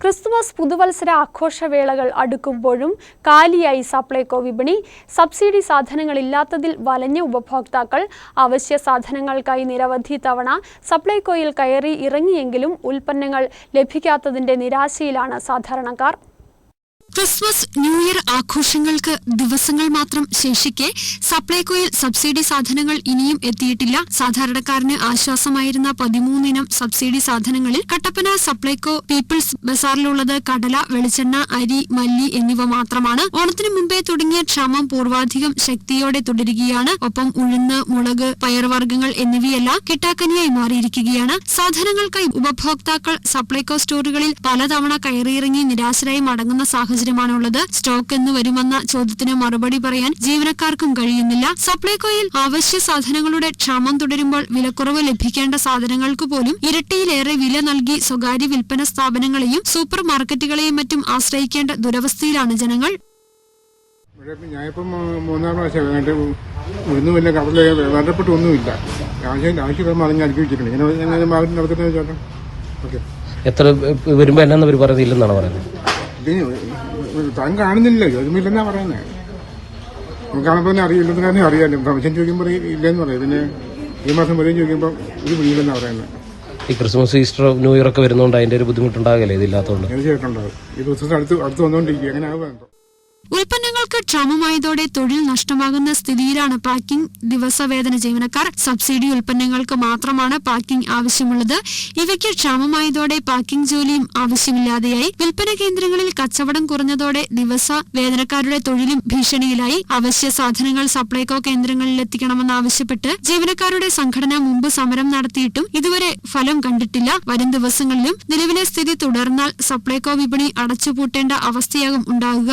Christmas പുതുവത്സര ആഘോഷവേളകൾ അടുക്കുമ്പോഴും കാലിയായി സപ്ലൈകോ വിപണി subsidy സാധനങ്ങളില്ലാത്തതിൽ വലഞ്ഞ ഉപഭോക്താക്കൾ അവശ്യ സാധനങ്ങൾക്കായി നിരവധി തവണ സപ്ലൈകോയിൽ കയറി ഇറങ്ങിയെങ്കിലും ഉൽപ്പന്നങ്ങൾ ലഭിക്കാത്തതിന്റെ നിരാശയിലാണ് സാധാരണക്കാർ. ക്രിസ്മസ് ന്യൂ ഇയർ ആഘോഷങ്ങൾക്ക് ദിവസങ്ങൾ മാത്രം ശേഷിക്കെ സപ്ലൈകോയിൽ സബ്സിഡി സാധനങ്ങൾ ഇനിയും എത്തിയിട്ടില്ല. സാധാരണക്കാരന് ആശ്വാസമായിരുന്ന പതിമൂന്നിനം സബ്സിഡി സാധനങ്ങളിൽ കട്ടപ്പന സപ്ലൈകോ പീപ്പിൾസ് ബസാറിലുള്ളത് കടല വെളിച്ചെണ്ണ അരി മല്ലി എന്നിവ മാത്രമാണ്. ഓണത്തിന് മുമ്പേ തുടങ്ങിയ ക്ഷാമം പൂർവാധികം ശക്തിയോടെ തുടരുകയാണ്. ഒപ്പം ഉഴുന്ന് മുളക് പയർവർഗങ്ങൾ എന്നിവയെല്ലാം കിട്ടാക്കനിയായി മാറിയിരിക്കുകയാണ്. സാധനങ്ങൾക്കായി ഉപഭോക്താക്കൾ സപ്ലൈകോ സ്റ്റോറുകളിൽ പലതവണ കയറിയിറങ്ങി നിരാശരായി മടങ്ങുന്ന സാഹചര്യമാണുള്ളത്. സ്റ്റോക്ക് എന്ന് വരുമെന്ന ചോദ്യത്തിന് മറുപടി പറയാൻ ജീവനക്കാർക്കും കഴിയുന്നില്ല. സപ്ലൈകോയിൽ അവശ്യ സാധനങ്ങളുടെ ക്ഷാമം തുടരുമ്പോൾ വിലക്കുറവ് ലഭിക്കേണ്ട സാധനങ്ങൾക്ക് പോലും ഇരട്ടിയിലേറെ വില നൽകി സ്വകാര്യ വിൽപ്പന സ്ഥാപനങ്ങളെയും സൂപ്പർ മാർക്കറ്റുകളെയും മറ്റും ആശ്രയിക്കേണ്ട ദുരവസ്ഥയിലാണ് ജനങ്ങൾ. ഞാനിപ്പം മൂന്നാം പ്രാവശ്യം ഒന്നുമില്ല കടല വേണ്ടപ്പെട്ട് ഒന്നുമില്ല. ആവശ്യം ആവശ്യം മറിഞ്ഞ് അടുക്കി വെച്ചിട്ടുണ്ട്. ഇങ്ങനെ ഞാൻ ഭാഗത്ത് നടത്തുന്നത് ചേട്ടൻ. ഓക്കെ. എത്ര ഏഹ്, വരുമ്പോ എന്നാന്ന് അവർ പറയുന്നില്ലെന്നാണ് പറയുന്നത്? താൻ കാണുന്നില്ല. ഒന്നുമില്ലെന്നാ പറയുന്നത് നമുക്ക് കാണുമ്പോൾ തന്നെ അറിയില്ലെന്ന് തന്നെ അറിയാമല്ലോ കമ്മീഷൻ ചോദിക്കുമ്പോൾ ഇല്ലെന്ന് പറയും. പിന്നെ ഈ മാസം വരെയും ചോദിക്കുമ്പോൾ ഇത് പിടിയില്ലെന്നാ പറയുന്നത് ഈ ക്രിസ്മസ് ഈസ്റ്റർ ന്യൂ ഇയർ ഒക്കെ വരുന്നതുകൊണ്ട് അതിന്റെ ഒരു ബുദ്ധിമുട്ടുണ്ടാകില്ലേ? ഇതില്ലാത്തതുകൊണ്ട് തീർച്ചയായിട്ടുണ്ടാവും ഈ ദിവസം അടുത്ത് അടുത്ത് വന്നുകൊണ്ടിരിക്കുക എങ്ങനെ എന്തോ ഉൽപ്പന്നങ്ങൾക്ക് ക്ഷാമമായതോടെ തൊഴിൽ നഷ്ടമാകുന്ന സ്ഥിതിയിലാണ് പാക്കിംഗ് ദിവസവേതന ജീവനക്കാർ. സബ്സിഡി ഉൽപ്പന്നങ്ങൾക്ക് മാത്രമാണ് പാക്കിംഗ് ആവശ്യമുള്ളത്. ഇവയ്ക്ക് ക്ഷാമമായതോടെ പാക്കിംഗ് ജോലിയും ആവശ്യമില്ലാതെയായി. വിൽപ്പന കേന്ദ്രങ്ങളിൽ കച്ചവടം കുറഞ്ഞതോടെ ദിവസ വേതനക്കാരുടെ തൊഴിലും ഭീഷണിയിലായി. അവശ്യ സാധനങ്ങൾ സപ്ലൈകോ കേന്ദ്രങ്ങളിൽ എത്തിക്കണമെന്നാവശ്യപ്പെട്ട് ജീവനക്കാരുടെ സംഘടന മുമ്പ് സമരം നടത്തിയിട്ടും ഇതുവരെ ഫലം കണ്ടിട്ടില്ല. വരും ദിവസങ്ങളിലും നിലവിലെ സ്ഥിതി തുടർന്നാൽ സപ്ലൈകോ വിപണി അടച്ചുപൂട്ടേണ്ട അവസ്ഥയാകും ഉണ്ടാകുക